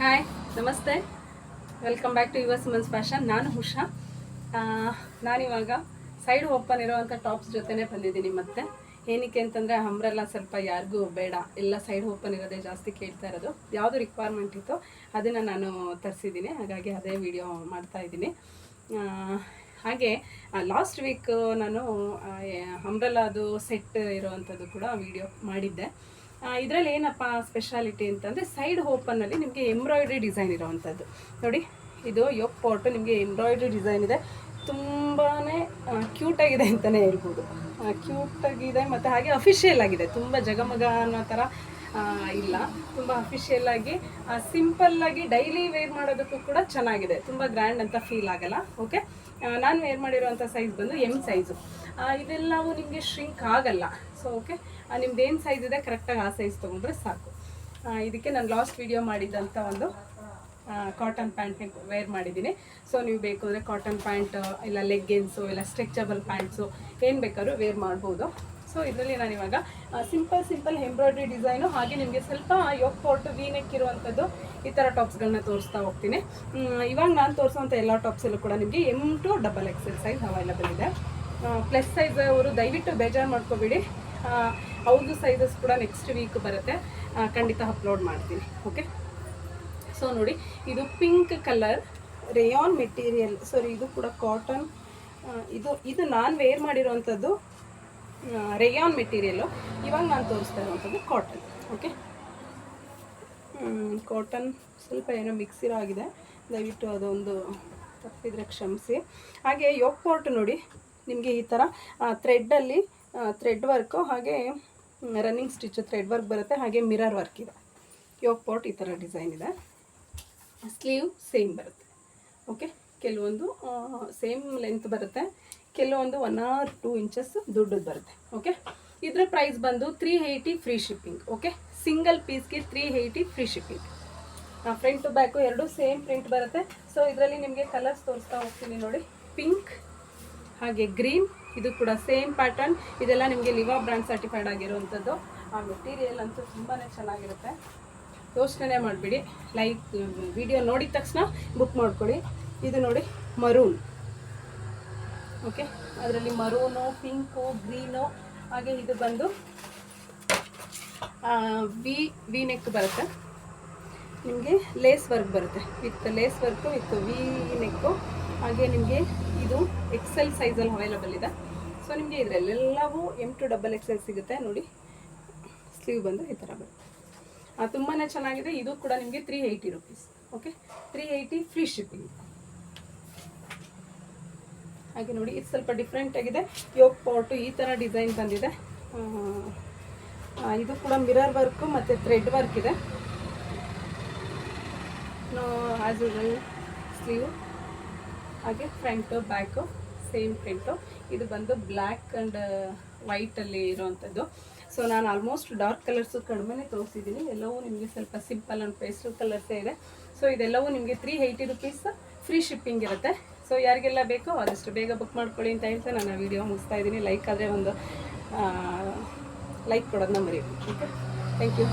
Hi ನಮಸ್ತೆ. Welcome back to your Suman's fashion ನಾನು ಹುಷಾ ನಾನಿವಾಗ ಸೈಡ್ ಓಪನ್ ಇರೋವಂಥ ಟಾಪ್ಸ್ ಜೊತೆನೇ ಬಂದಿದ್ದೀನಿ ಮತ್ತೆ. ಏನಕ್ಕೆ ಅಂತಂದರೆ ಅಂಬ್ರೆಲ್ಲ ಸ್ವಲ್ಪ ಯಾರಿಗೂ ಬೇಡ. ಎಲ್ಲ ಸೈಡ್ ಓಪನ್ ಇರೋದೇ ಜಾಸ್ತಿ ಕೇಳ್ತಾ ಇರೋದು. ಯಾವುದು ರಿಕ್ವೈರ್ಮೆಂಟ್ ಇತ್ತು ಅದನ್ನು ನಾನು ತರಿಸಿದ್ದೀನಿ. ಹಾಗಾಗಿ ಅದೇ ವಿಡಿಯೋ ಮಾಡ್ತಾ ಇದ್ದೀನಿ. ಹಾಗೆ ಲಾಸ್ಟ್ ವೀಕ್ ನಾನು ಅಂಬ್ರೆಲಾದು ಸೆಟ್ ಇರೋವಂಥದ್ದು ಕೂಡ ವಿಡಿಯೋ ಮಾಡಿದ್ದೆ. ಇದರಲ್ಲಿ ಏನಪ್ಪ ಸ್ಪೆಷಾಲಿಟಿ ಅಂತಂದರೆ ಸೈಡ್ ಓಪನ್ನಲ್ಲಿ ನಿಮಗೆ ಎಂಬ್ರಾಯ್ಡ್ರಿ ಡಿಸೈನ್ ಇರೋವಂಥದ್ದು ನೋಡಿ, ಇದು ಯೋಕ್ ಪಾಟು ನಿಮಗೆ ಎಂಬ್ರಾಯ್ಡ್ರಿ ಡಿಸೈನ್ ಇದೆ. ತುಂಬಾ ಕ್ಯೂಟಾಗಿದೆ ಅಂತಲೇ ಹೇಳ್ಬೋದು. ಕ್ಯೂಟಾಗಿದೆ ಮತ್ತು ಹಾಗೆ ಅಫಿಷಿಯಲ್ ಆಗಿದೆ. ತುಂಬ ಜಗಮಗ ಅನ್ನೋ ಥರ ಇಲ್ಲ. ತುಂಬ ಅಫಿಷಿಯಲ್ ಆಗಿ ಸಿಂಪಲ್ಲಾಗಿ ಡೈಲಿ ವೇರ್ ಮಾಡೋದಕ್ಕೂ ಕೂಡ ಚೆನ್ನಾಗಿದೆ. ತುಂಬ ಗ್ರ್ಯಾಂಡ್ ಅಂತ ಫೀಲ್ ಆಗಲ್ಲ ಓಕೆ ನಾನು ವೇರ್ ಮಾಡಿರೋಂಥ ಸೈಜ್ ಬಂದು ಎಂ ಸೈಜು ಇದೆಲ್ಲವೂ ನಿಮಗೆ ಶ್ರಿಂಕ್ ಆಗಲ್ಲ ಸೊ ಓಕೆ ನಿಮ್ದು ಏನು ಸೈಜ್ ಇದೆ ಕರೆಕ್ಟಾಗಿ ಆ ಸೈಜ್ ತೊಗೊಂಡ್ರೆ ಸಾಕು. ಇದಕ್ಕೆ ನಾನು ಲಾಸ್ಟ್ ವಿಡಿಯೋ ಮಾಡಿದಂಥ ಒಂದು ಕಾಟನ್ ಪ್ಯಾಂಟ್ ವೇರ್ ಮಾಡಿದ್ದೀನಿ. ಸೊ ನೀವು ಬೇಕು ಅಂದರೆ ಕಾಟನ್ ಪ್ಯಾಂಟ್ ಇಲ್ಲ ಲೆಗ್ಗಿನ್ಸು ಇಲ್ಲ ಸ್ಟ್ರೆಚಬಲ್ ಪ್ಯಾಂಟ್ಸು ಏನು ಬೇಕಾದ್ರೂ ವೇರ್ ಮಾಡ್ಬೋದು. ಸೊ ಇದರಲ್ಲಿ ನಾನು ಇವಾಗ ಸಿಂಪಲ್ ಸಿಂಪಲ್ ಎಂಬ್ರಾಯ್ಡ್ರಿ ಡಿಸೈನು ಹಾಗೆ ನಿಮಗೆ ಸ್ವಲ್ಪ ಫೋಟು ವಿ ನೆಕ್ ಇರುವಂಥದ್ದು ಈ ಥರ ಟಾಪ್ಸ್ಗಳನ್ನ ತೋರಿಸ್ತಾ ಹೋಗ್ತೀನಿ. ಇವಾಗ ನಾನು ತೋರಿಸುವಂಥ ಎಲ್ಲ ಟಾಪ್ಸಲ್ಲೂ ಕೂಡ ನಿಮಗೆ M to double XL size available ಇದೆ. ಪ್ಲಸ್ ಸೈಜ್ ಅವರು ದಯವಿಟ್ಟು ಬೇಜಾರು ಮಾಡ್ಕೋಬೇಡಿ. ಅವ್ರದ್ದು ಸೈಜಸ್ ಕೂಡ ನೆಕ್ಸ್ಟ್ ವೀಕ್ ಬರುತ್ತೆ. ಖಂಡಿತ ಅಪ್ಲೋಡ್ ಮಾಡ್ತೀನಿ. ಓಕೆ ಸೊ ನೋಡಿ, ಇದು pink colour rayon material sari ಇದು ಕೂಡ ಕಾಟನ್ ಇದು ಇದು ನಾನು ವೇರ್ ಮಾಡಿರೋವಂಥದ್ದು ರೇಯಾನ್ ಮೆಟೀರಿಯಲ್ಲು ಇವಾಗ ನಾನು ತೋರಿಸ್ತಾ ಇರುವಂಥದ್ದು ಕಾಟನ್ ಓಕೆ ಕಾಟನ್ ಸ್ವಲ್ಪ ಏನೋ ಮಿಕ್ಸಿರೋ ಆಗಿದೆ ದಯವಿಟ್ಟು ಅದೊಂದು ತಪ್ಪಿದರೆ ಕ್ಷಮಿಸಿ. ಹಾಗೆ ಯೋಕ್ ಪೋರ್ಟ್ ನೋಡಿ, ನಿಮಗೆ ಈ ಥರ ಥ್ರೆಡ್ಡಲ್ಲಿ ಥ್ರೆಡ್ ವರ್ಕು ಹಾಗೆ ರನ್ನಿಂಗ್ ಸ್ಟಿಚ್ ಥ್ರೆಡ್ ವರ್ಕ್ ಬರುತ್ತೆ. ಹಾಗೆ ಮಿರರ್ ವರ್ಕ್ ಇದೆ. ಯೋಕ್ ಪೋರ್ಟ್ ಈ ಥರ ಡಿಸೈನ್ ಇದೆ. ಸ್ಲೀವ್ ಸೇಮ್ ಬರುತ್ತೆ. ಓಕೆ ಕೆಲವೊಂದು ಸೇಮ್ ಲೆಂತ್ ಬರುತ್ತೆ. ಕೆಲವೊಂದು ಒನ್ ಆರ್ ಟೂ ಇಂಚಸ್ ದುಡ್ಡದು ಬರುತ್ತೆ. ಓಕೆ ಇದ್ರ ಪ್ರೈಸ್ ಬಂದು three eighty free shipping okay single ಪೀಸ್ಗೆ three eighty free shipping front to back ಎರಡು ಸೇಮ್ ಪ್ರಿಂಟ್ ಬರುತ್ತೆ. ಸೊ ಇದರಲ್ಲಿ ನಿಮಗೆ ಕಲರ್ಸ್ ತೋರಿಸ್ತಾ ಹೋಗ್ತೀನಿ ನೋಡಿ. ಪಿಂಕ್ ಹಾಗೆ ಗ್ರೀನ್ ಇದು ಕೂಡ ಸೇಮ್ ಪ್ಯಾಟರ್ನ್ ಇದೆಲ್ಲ ನಿಮಗೆ ಲಿವಾ ಬ್ರ್ಯಾಂಡ್ ಸರ್ಟಿಫೈಡ್ ಆಗಿರುವಂಥದ್ದು. ಆ ಮೆಟೀರಿಯಲ್ ಅಂತೂ ತುಂಬಾ ಚೆನ್ನಾಗಿರುತ್ತೆ. ಯೋಚನೆ ಮಾಡಿಬಿಡಿ. ಲೈಕ್ ವಿಡಿಯೋ ನೋಡಿದ ತಕ್ಷಣ ಬುಕ್ ಮಾಡ್ಕೊಳ್ಳಿ. ಇದು ನೋಡಿ ಮರೂನ್ ಓಕೆ ಅದರಲ್ಲಿ ಮರೂನು ಪಿಂಕು ಗ್ರೀನು ಹಾಗೆ ಇದು ಬಂದು ವಿ ವಿ ನೆಕ್ ಬರುತ್ತೆ. ನಿಮಗೆ ಲೇಸ್ ವರ್ಕ್ ಬರುತ್ತೆ. With lace work with V neck ಹಾಗೆ ನಿಮಗೆ ಇದು ಎಕ್ಸೆಲ್ ಸೈಜಲ್ಲಿ ಅವೈಲಬಲ್ ಇದೆ. ಸೊ ನಿಮಗೆ ಇದರಲ್ಲೆಲ್ಲವೂ ಎಂ ಟು ಡಬಲ್ ಎಕ್ಸೆಲ್ ಸಿಗುತ್ತೆ. ನೋಡಿ ಸ್ಲೀವ್ ಬಂದು ಈ ಥರ ಬರುತ್ತೆ. ತುಂಬಾ ಚೆನ್ನಾಗಿದೆ. ಇದು ಕೂಡ ನಿಮಗೆ three eighty rupees okay three eighty free shipping ಹಾಗೆ ನೋಡಿ, ಇದು ಸ್ವಲ್ಪ ಡಿಫ್ರೆಂಟ್ ಆಗಿದೆ. ಯೋಗ್ ಪಾಟು ಈ ಥರ ಡಿಸೈನ್ ಬಂದಿದೆ. ಇದು ಕೂಡ ಮಿರರ್ ವರ್ಕು ಮತ್ತು ಥ್ರೆಡ್ ವರ್ಕ್ ಇದೆ. ಆ್ಯಸ್ ಯೂಶಲ್ ಸ್ಲೀವ್ ಹಾಗೆ ಫ್ರಂಟು ಬ್ಯಾಕು ಸೇಮ್ ಪ್ರಿಂಟು ಇದು ಬಂದು ಬ್ಲ್ಯಾಕ್ ಆ್ಯಂಡ್ ವೈಟಲ್ಲಿ ಇರೋವಂಥದ್ದು ಸೊ ನಾನು ಆಲ್ಮೋಸ್ಟ್ ಡಾರ್ಕ್ ಕಲರ್ಸು ಕಡಿಮೆನೇ ತೋರಿಸಿದ್ದೀನಿ. ಎಲ್ಲವೂ ನಿಮಗೆ ಸ್ವಲ್ಪ ಸಿಂಪಲ್ ಆ್ಯಂಡ್ ಪೇಸ್ಟಲ್ ಕಲರ್ಸೇ ಇದೆ. ಸೊ ಇದೆಲ್ಲವೂ ನಿಮಗೆ three eighty rupees free shipping ಇರುತ್ತೆ. ಸೊ ಯಾರಿಗೆಲ್ಲ ಬೇಕೋ ಆದಷ್ಟು ಬೇಗ ಬುಕ್ ಮಾಡ್ಕೊಳ್ಳಿ ಅಂತ ಹೇಳ್ತಾ ನಾನು ವಿಡಿಯೋ ಮುಗಿಸ್ತಾ ಇದ್ದೀನಿ. ಲೈಕ್ ಆದರೆ ಒಂದು ಲೈಕ್ ಕೊಡೋದನ್ನ ಮರಿ ಓಕೆ ಥ್ಯಾಂಕ್ ಯು